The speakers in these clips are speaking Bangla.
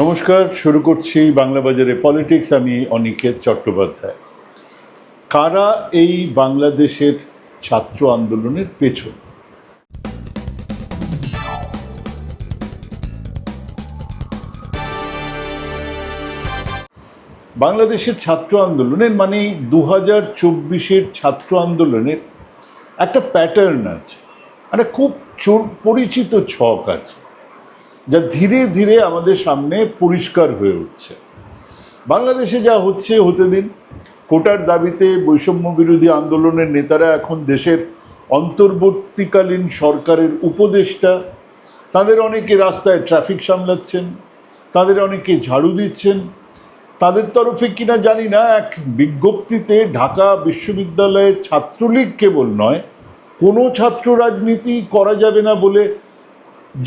নমস্কার, শুরু করছি বাংলা বাজারে পলিটিক্স, আমি অনিকেত চট্টোপাধ্যায়। কারা এই বাংলাদেশের ছাত্র আন্দোলনের পেছন? বাংলাদেশের ছাত্র আন্দোলনের মানে দু হাজার চব্বিশের ছাত্র আন্দোলনের একটা প্যাটার্ন আছে। একটা খুব পরিচিত ছক আছে। যা ধীরে ধীরে আমাদের সামনে পরিষ্কার হয়ে উঠছে। বাংলাদেশে যা হচ্ছে হতে দিন, কোটার দাবিতে বৈষম্য বিরোধী আন্দোলনের নেতারা এখন দেশের অন্তর্বর্তীকালীন সরকারের উপদেষ্টা। তাদের অনেকে রাস্তায় ট্রাফিক সামলাচ্ছেন, তাদের অনেকে ঝাড়ু দিচ্ছেন। তাদের তরফে কিনা জানি না, এক বিজ্ঞপ্তিতে ঢাকা বিশ্ববিদ্যালয়ের ছাত্রলীগ কেবল নয়, কোনো ছাত্র রাজনীতি করা যাবে না বলে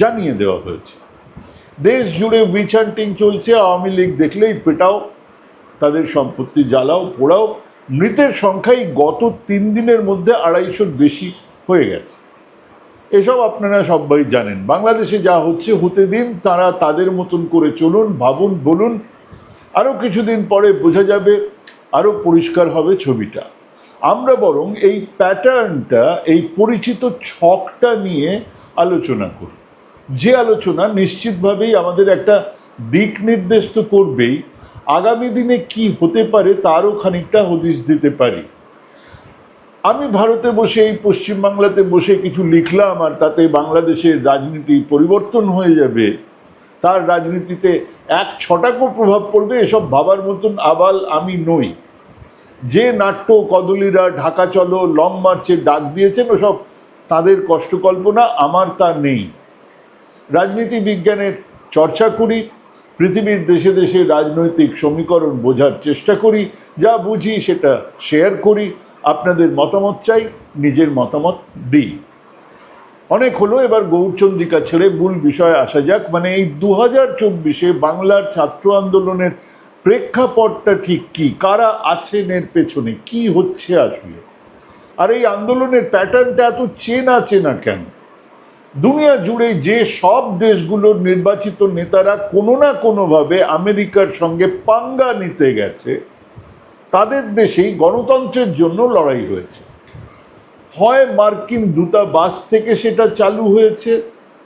জানিয়ে দেওয়া হয়েছে। দেশ জুড়ে উইচান্টিং চলছে, আওয়ামী লীগ দেখলেই পেটাও, তাদের সম্পত্তি জ্বালাও, পোড়াও। মৃতের সংখ্যাই গত তিন দিনের মধ্যে আড়াইশোর বেশি হয়ে গেছে। এসব আপনারা সবাই জানেন। বাংলাদেশে যা হচ্ছে, হতে দিন তারা তাদের মতন করে চলুন, ভাবুন, বলুন। আরও কিছুদিন পরে বোঝা যাবে, আরও পরিষ্কার হবে ছবিটা। আমরা বরং এই প্যাটার্নটা, এই পরিচিত ছকটা নিয়ে আলোচনা করি যে আলোচনা নিশ্চিতভাবেই আমাদের একটা দিক নির্দেশ তো করবেই, আগামী দিনে কি হতে পারে তারও খানিকটা হদিশ দিতে পারি। আমি ভারতে বসে, এই পশ্চিমবাংলাতে বসে কিছু লিখলাম আর তাতে বাংলাদেশের রাজনীতি পরিবর্তন হয়ে যাবে, তার রাজনীতিতে এক ছটাকও প্রভাব পড়বে, এসব ভাবার মতন আবাল আমি নই। যে নাট্য কদলীরা ঢাকা চলো, লং মার্চের ডাক দিয়েছেন, ওসব তাদের কষ্টকল্পনা, আমার তা নেই। রাজনীতি বিজ্ঞানের চর্চা করি, পৃথিবীর দেশে দেশে রাজনৈতিক সমীকরণ বোঝার চেষ্টা করি, যা বুঝি সেটা শেয়ার করি, আপনাদের মতামত চাই, নিজের মতামত দিই। অনেক হলো, এবার গৌরচন্দ্রিকা ছেড়ে মূল বিষয়ে আসা যাক মানে এই দু হাজার চব্বিশে বাংলার ছাত্র আন্দোলনের প্রেক্ষাপটটা ঠিক কি? কারা আছেন এর পেছনে? কি হচ্ছে আসলে? আর এই আন্দোলনের প্যাটার্নটা এত চেনা চেনা কেন? দুনিয়া জুড়ে যে সব দেশগুলোর নির্বাচিত নেতারা কোনো না কোনোভাবে আমেরিকার সঙ্গে পাঙ্গা নিতে গেছে, তাদের দেশেই গণতন্ত্রের জন্য লড়াই হয়েছে। হয় মার্কিন দূতাবাস থেকে সেটা চালু হয়েছে,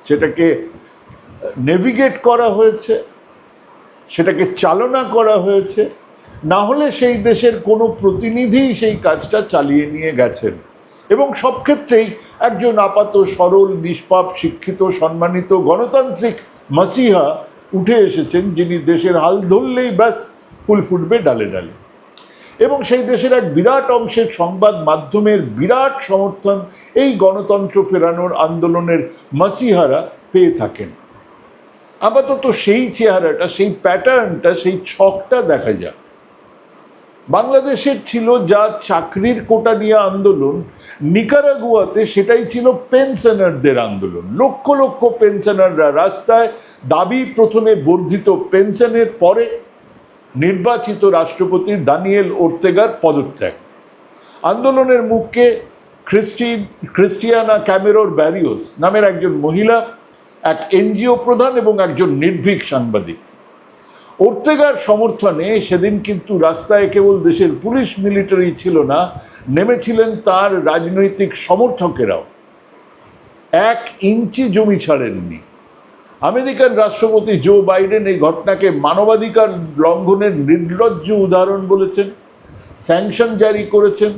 সেটাকে নেভিগেট করা হয়েছে, সেটাকে চালনা করা হয়েছে, না হলে সেই দেশের কোনো প্রতিনিধিই সেই কাজটা চালিয়ে নিয়ে গেছেন। এবং সব ক্ষেত্রেই একজন আপাত, সরল, নিষ্পাপ, শিক্ষিত, সম্মানিত গণতান্ত্রিক মাসিহা উঠে এসেছেন, যিনি দেশের হাল ধরলেই ব্যাস ফুল ফুটবে ডালে ডালে। এবং সেই দেশের এক বিরাট অংশের সংবাদ মাধ্যমের বিরাট সমর্থন এই গণতন্ত্র ফেরানোর আন্দোলনের মাসিহারা পেয়ে থাকেন। আপাতত সেই চেহারাটা, সেই প্যাটার্নটা সেই ছকটা দেখা যাক। বাংলাদেশের ছিল যা চাকরির কোটা নিয়ে আন্দোলন, নিকারাগুয়াতে সেটাই ছিল পেনশনারদের আন্দোলন। লক্ষ লক্ষ পেনশনাররা রাস্তায় দাবি প্রথমে বর্ধিত পেনশনের পরে নির্বাচিত রাষ্ট্রপতি দানিয়েল ওর্তেগার পদত্যাগ। আন্দোলনের মুখকে খ্রিস্টি খ্রিস্টিয়ানা ক্যামেরোর ব্যারিওস নামের একজন মহিলা, এক এনজিও প্রধান এবং একজন নির্ভীক সাংবাদিক। ওর্তেগার সমর্থনে সেদিন কিন্তু রাস্তায় কেবল দেশের পুলিশ মিলিটারি ছিল না, নেমেছিলেন তার রাজনৈতিক সমর্থকেরাও। এক ইঞ্চি জমি ছাড়েননি। আমেরিকান রাষ্ট্রপতি জো বাইডেন এই ঘটনাকে মানবাধিকার লঙ্ঘনের নির্লজ্জ উদাহরণ বলেছেন, স্যাংশন জারি করেছেন।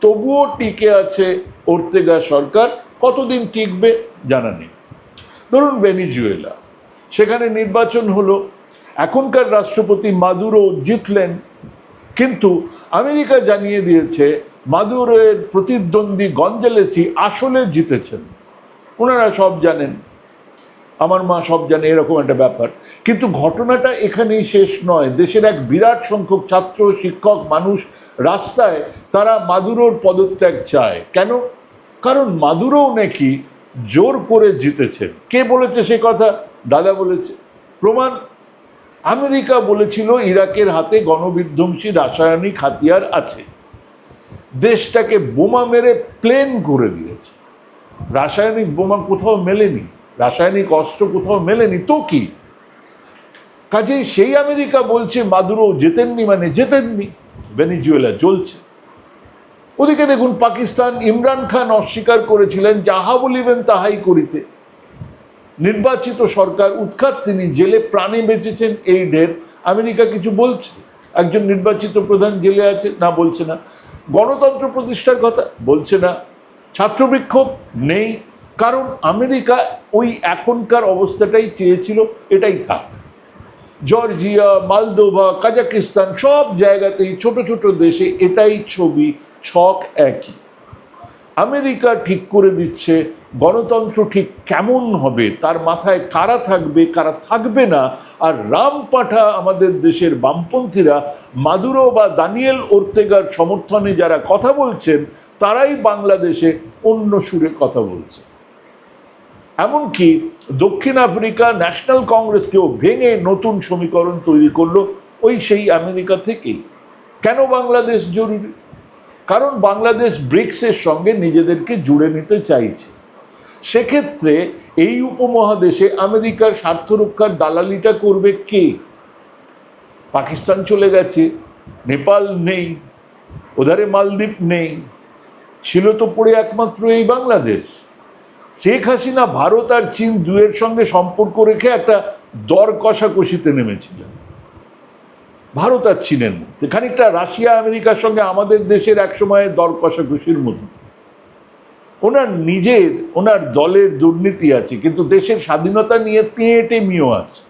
তবুও টিকে আছে ওর্তেগা সরকার। কতদিন টিকবে জানা নেই। ধরুন ভেনিজুয়েলা। সেখানে নির্বাচন হলো। এখনকার রাষ্ট্রপতি মাদুরো জিতলেন, কিন্তু আমেরিকা জানিয়ে দিয়েছে মাদুরোয়ের প্রতিদ্বন্দ্বী গঞ্জালেসি আসলে জিতেছেন। ওনারা সব জানেন। আমার মা সব জানে, এরকম একটা ব্যাপার। কিন্তু ঘটনাটা এখানেই শেষ নয়। দেশের এক বিরাট সংখ্যক ছাত্র, শিক্ষক, মানুষ রাস্তায় তারা মাদুরোর পদত্যাগ চায়। কেন? কারণ মাদুরোও নাকি জোর করে জিতেছেন। কে বলেছে সে কথা? দাদা বলেছে। প্রমাণ আমেরিকা বলেছিল ইরাকের হাতে গণবিধ্বংসী রাসায়নিক হাতিয়ার আছে। দেশটাকে বোমা মেরে প্লেন করে দিয়েছে। রাসায়নিক বোমা কোথাও মেলেনি, রাসায়নিক অস্ত্র কোথাও মেলেনি, তো কি? কাজেই সেই আমেরিকা বলছে, মাদুরো জেতেননি মানে জেতেননি, ভেনিজুয়েলা চলছে ওদিকে দেখুন, পাকিস্তান ইমরান খান অস্বীকার করেছিলেন যাহা বলিবেন তাহাই করিতে। নির্বাচিত সরকার উৎখাত, তিনি জেলে প্রাণে বেঁচেছেন, এই ঢের আমেরিকা কিছু বলছে? একজন নির্বাচিত প্রধান জেলে আছে? না, বলছে না। গণতন্ত্র প্রতিষ্ঠার কথা? বলছে না। ছাত্র বিক্ষোভ নেই। কারণ আমেরিকা ওই এখনকার অবস্থাটাই চেয়েছিল, এটাই থাক। জর্জিয়া, মালদোভা, কাজাকিস্তান, সব জায়গাতেই ছোট ছোট দেশে এটাই ছবি, ছক একই। আমেরিকা ঠিক করে দিচ্ছে গণতন্ত্র ঠিক কেমন হবে? তার মাথায় কারা থাকবে কারা থাকবে না? আর রাম পাঠা আমাদের দেশের বামপন্থীরা, মাদুরো বা দানিয়েল ওর্তেগার সমর্থনে যারা কথা বলছেন, তারাই বাংলাদেশে অন্য সুরে কথা বলছে। এমনকি দক্ষিণ আফ্রিকা ন্যাশনাল কংগ্রেসকেও ভেঙে নতুন সমীকরণ তৈরি করল ওই সেই আমেরিকা থেকেই। কেন বাংলাদেশ জরুরি? কারণ বাংলাদেশ ব্রিক্সের সঙ্গে নিজেদেরকে জুড়ে নিতে চাইছে। সেক্ষেত্রে এই উপমহাদেশে আমেরিকার স্বার্থ রক্ষার দালালিটা করবে কে? পাকিস্তান চলে গেছে, নেপাল নেই, ওধারে মালদ্বীপ নেই, ছিল তো পড়ে একমাত্র এই বাংলাদেশ। শেখ হাসিনা ভারত আর চীন দুয়ের সঙ্গে সম্পর্ক রেখে একটা দর কষাকষিতে নেমেছিলেন। ভারত আর চীনের মধ্যে। খানিকটা রাশিয়া আমেরিকার সঙ্গে আমাদের দেশের এক সময় দর কষাকষির মতো ওনার নিজের, ওনার দলের দুর্নীতি আছে, কিন্তু দেশের স্বাধীনতা নিয়ে তেঁটে মিও আছে।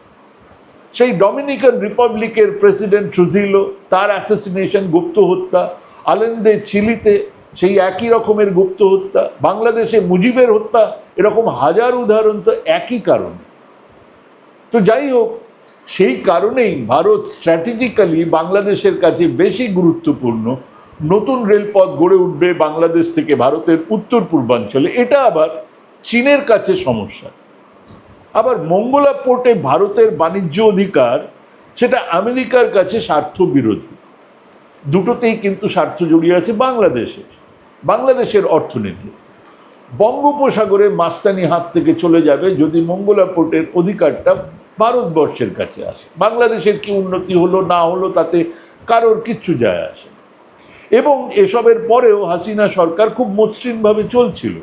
সেই ডমিনিকান রিপাবলিকের প্রেসিডেন্ট ট্রুজিলো, তার অ্যাসেসিনেশন গুপ্ত হত্যা আলেন্দে চিলিতে সেই একই রকমের গুপ্ত হত্যা, বাংলাদেশে মুজিবের হত্যা, এরকম হাজার উদাহরণ তো একই কারণ। তো যাই হোক, সেই কারণেই ভারত স্ট্র্যাটেজিক্যালি বাংলাদেশের কাছে বেশি গুরুত্বপূর্ণ নতুন রেলপথ গড়ে উঠবে বাংলাদেশ থেকে ভারতের উত্তর পূর্বাঞ্চলে। এটা আবার চীনের কাছে সমস্যা। আবার মঙ্গলা পোর্টে ভারতের বাণিজ্য অধিকার, সেটা আমেরিকার কাছে স্বার্থ বিরোধী দুটোতেই কিন্তু স্বার্থ জড়িয়ে আছে বাংলাদেশের বাংলাদেশের অর্থনীতি। বঙ্গোপসাগরে মাস্তানি হাত থেকে চলে যাবে যদি মঙ্গলা পোর্টের অধিকারটা ভারতবর্ষের কাছে আসে। বাংলাদেশের কি উন্নতি হলো, না হলো তাতে কারোর কিচ্ছু যায় আসে। এবং এসবের পরেও হাসিনা সরকার খুব মসৃণভাবে চলছিল।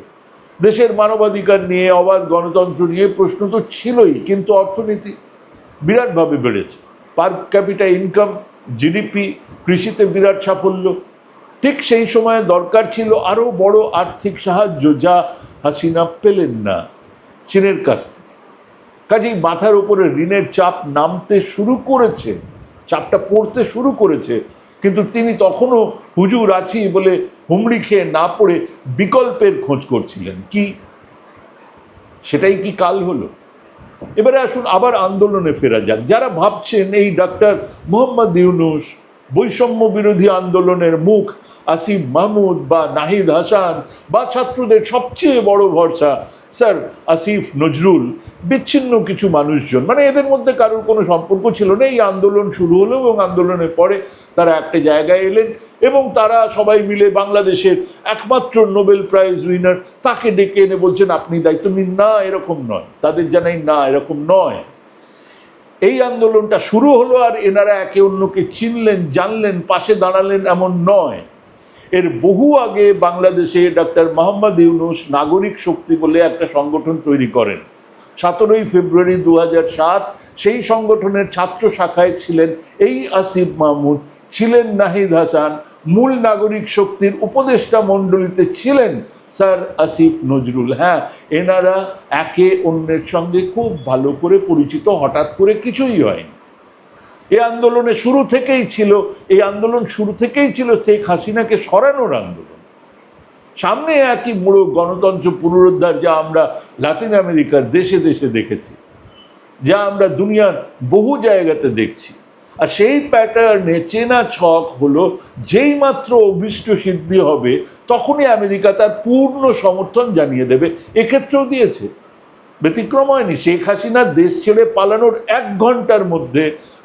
দেশের মানবাধিকার নিয়ে, অবাধ গণতন্ত্র নিয়ে প্রশ্ন তো ছিলই, কিন্তু অর্থনীতি বিরাটভাবে বেড়েছে। পার ক্যাপিটা ইনকাম, জিডিপি, কৃষিতে বিরাট সাফল্য। ঠিক সেই সময় দরকার ছিল আরও বড় আর্থিক সাহায্য, যা হাসিনা পেলেন না চীনের কাছ থেকে। কাজেই মাথার উপরে ঋণের চাপ নামতে শুরু করেছে, চাপটা পড়তে শুরু করেছে কিন্তু তিনি তখনও হুজুর আছি বলে হুমড়ি খেয়ে না পড়ে বিকল্পের খোঁজ করছিলেন। কি? সেটাই কি কাল হলো? এবারে আসুন, আবার আন্দোলনে ফেরা যাক। যারা ভাবছেন এই ডাক্তার মোহাম্মদ ইউনুস, বৈষম্য বিরোধী আন্দোলনের মুখ, আসিফ মাহমুদ বা নাহিদ হাসান বা ছাত্রদের সবচেয়ে বড় ভরসা, স্যার, আসিফ নজরুল। বিচ্ছিন্ন কিছু মানুষজন। মানে এদের মধ্যে কারোর কোনো সম্পর্ক ছিল না। এই আন্দোলন শুরু হলো এবং আন্দোলনের পরে তারা একটা জায়গায় এলেন এবং তারা সবাই মিলে বাংলাদেশের একমাত্র নোবেল প্রাইজ উইনার তাকে ডেকে এনে বলছেন, আপনি দায়িত্ব নিন। না, এরকম নয়। তাদের জানাই, না, এরকম নয়। এই আন্দোলনটা শুরু হলো আর এনারা একে অন্যকে চিনলেন, জানলেন, পাশে দাঁড়ালেন এমন নয়। এর বহু আগে বাংলাদেশে ডাক্তার মোহাম্মদ ইউনুস নাগরিক শক্তি বলে একটা সংগঠন তৈরি করেন। সতেরোই ফেব্রুয়ারি দু সাত সেই সংগঠনের ছাত্র শাখায় ছিলেন এই আসিফ মাহমুদ, ছিলেন নাহিদ হাসান, মূল নাগরিক শক্তির উপদেষ্টা মণ্ডলীতে ছিলেন স্যার আসিফ নজরুল। হ্যাঁ এনারা একে অন্যের সঙ্গে খুব ভালো করে পরিচিত, হঠাৎ করে কিছুই হয়নি। এই আন্দোলনে শুরু থেকেই ছিল, এই আন্দোলন শুরু থেকেই ছিল শেখ হাসিনাকে সরানোর আন্দোলন। সামনে একই বড় গণতন্ত্র পুনরুদ্ধার যা আমরা লাতিন আমেরিকার দেশে দেশে দেখেছি, যা আমরা দুনিয়ার বহু জায়গাতে দেখছি। আর সেই প্যাটার্নে চেনা ছক হলো, যেই মাত্র অভিষ্ট সিদ্ধি হবে, তখনই আমেরিকা তার পূর্ণ সমর্থন জানিয়ে দেবে। এক্ষেত্রেও দিয়েছে। ব্যতিক্রম হয়নি। শেখ হাসিনা দেশ ছেড়ে পালানোর এক ঘণ্টার মধ্যে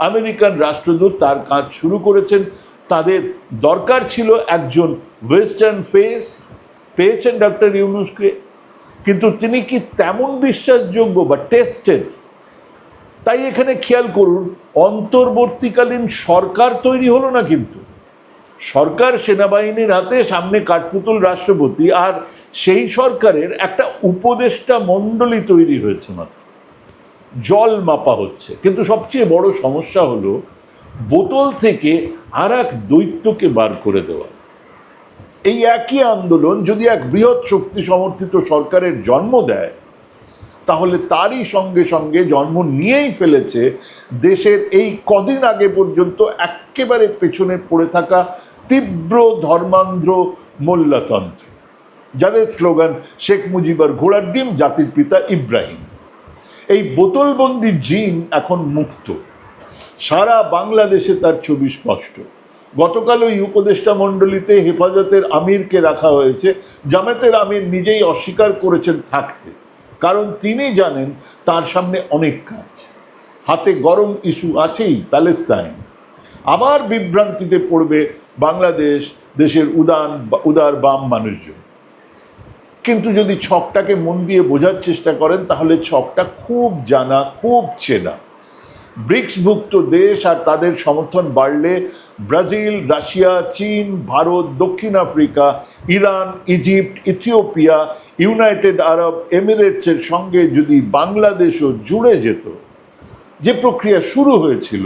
আমেরিকান রাষ্ট্রদূত তার কাজ শুরু করেছেন। তাদের দরকার ছিল একজন ওয়েস্টার্ন ফেস পেয়েছেন ডক্টর ইউনুসকে কিন্তু তিনি কি তেমন বিশ্বাসযোগ্য বা টেস্টেড তাই এখানে খেয়াল করুন, অন্তর্বর্তীকালীন সরকার তৈরি হলো না কিন্তু। সরকার সেনাবাহিনীর হাতে সামনে কাঠপুতুল রাষ্ট্রপতি আর সেই সরকারের একটা উপদেষ্টা মণ্ডলী তৈরি হয়েছে মাত্র। জল মাপা হচ্ছে। কিন্তু সবচেয়ে বড় সমস্যা হলো, বোতল থেকে আর এক দৈত্যকে বার করে দেওয়া। এই একই আন্দোলন যদি এক বৃহৎ শক্তি সমর্থিত সরকারের জন্ম দেয়, তাহলে তারই সঙ্গে সঙ্গে জন্ম নিয়েই ফেলেছে দেশের এই কদিন আগে পর্যন্ত একেবারে পেছনে পড়ে থাকা তীব্র ধর্মান্ধ্র মোল্লাতন্ত্র, যাদের স্লোগান শেখ মুজিবার ঘোড়ার ডিম, জাতির পিতা ইব্রাহিম। এই বোতলবন্দি জিন এখন মুক্ত। সারা বাংলাদেশে তার ছবি স্পষ্ট। গতকাল ওই উপদেষ্টা মণ্ডলীতে হেফাজতের আমিরকে রাখা হয়েছে। জামাতের আমির নিজেই অস্বীকার করেছেন থাকতে। কারণ তিনি জানেন তার সামনে অনেক কাজ। হাতে গরম ইস্যু আছেই প্যালেস্তাইন। আবার বিভ্রান্তিতে পড়বে বাংলাদেশ, দেশের উদান, উদার বাম মানুষজন। কিন্তু যদি ছকটাকে মন দিয়ে বোঝার চেষ্টা করেন, তাহলে ছকটা খুব জানা, খুব চেনা। ব্রিক্সভুক্ত দেশ আর তাদের সমর্থন বাড়লে ব্রাজিল, রাশিয়া, চীন, ভারত, দক্ষিণ Africa, Iran, Egypt, Ethiopia, United Arab এমিরেটসের সঙ্গে যদি বাংলাদেশও জুড়ে যেত, যে প্রক্রিয়া শুরু হয়েছিল,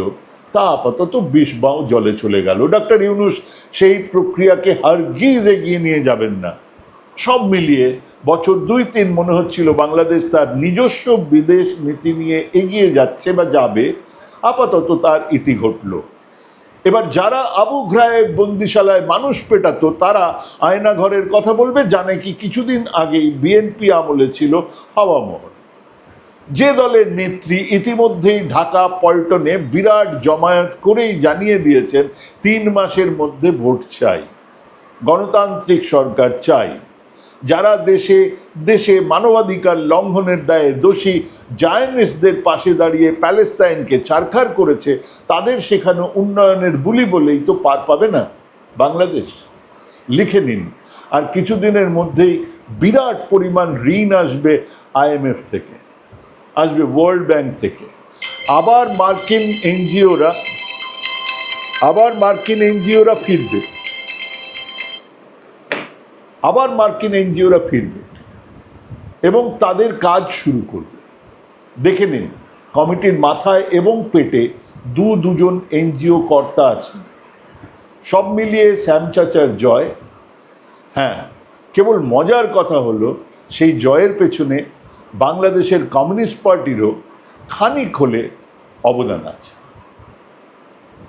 তা আপাতত বিষ বাও জলে চলে গেল। ডক্টর ইউনুস সেই প্রক্রিয়াকে হারগিজ এগিয়ে নিয়ে যাবেন না। সব মিলিয়ে বছর দুই তিন মনে হচ্ছিল বাংলাদেশ তার নিজস্ব বিদেশ নীতি নিয়ে এগিয়ে যাচ্ছে বা যাবে, আপাতত তার ইতি ঘটল। এবার যারা আবু ঘ্রায় বন্দিশালায় মানুষ পেটাতো, তারা আয়নাঘরের কথা বলবে, জানে কি কিছুদিন আগেই বিএনপি আমলে ছিল হাওয়া মহল যে দলের নেত্রী ইতিমধ্যেই ঢাকা পল্টনে বিরাট জমায়েত করেই জানিয়ে দিয়েছেন, তিন মাসের মধ্যে ভোট চাই, গণতান্ত্রিক সরকার চাই। যারা দেশে দেশে মানবাধিকার লঙ্ঘনের দায়ে দোষী জায়নিস্টদের পাশে দাঁড়িয়ে প্যালেস্তাইনকে ছারখার করেছে তাদের শেখানো উন্নয়নের বুলি বলেই তো পার পাবে না বাংলাদেশ। লিখে নিন। আর কিছুদিনের মধ্যেই বিরাট পরিমাণ ঋণ আসবে আইএমএফ থেকে, আসবে ওয়ার্ল্ড ব্যাংক থেকে। আবার মার্কিন এনজিওরা, আবার মার্কিন এনজিওরা ফিরবে। আবার মার্কিন এনজিওরা ফিরবে এবং তাদের কাজ শুরু করবে। দেখে নিন, কমিটির মাথায় এবং পেটে দু দুজন এনজিও কর্তা আছে সব মিলিয়ে শ্যাম চাচার জয় হ্যাঁ কেবল মজার কথা হলো, সেই জয়ের পেছনে বাংলাদেশের কমিউনিস্ট পার্টিরও খানিক হলে অবদান আছে।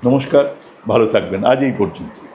নমস্কার, ভালো থাকবেন, আজ এই পর্যন্ত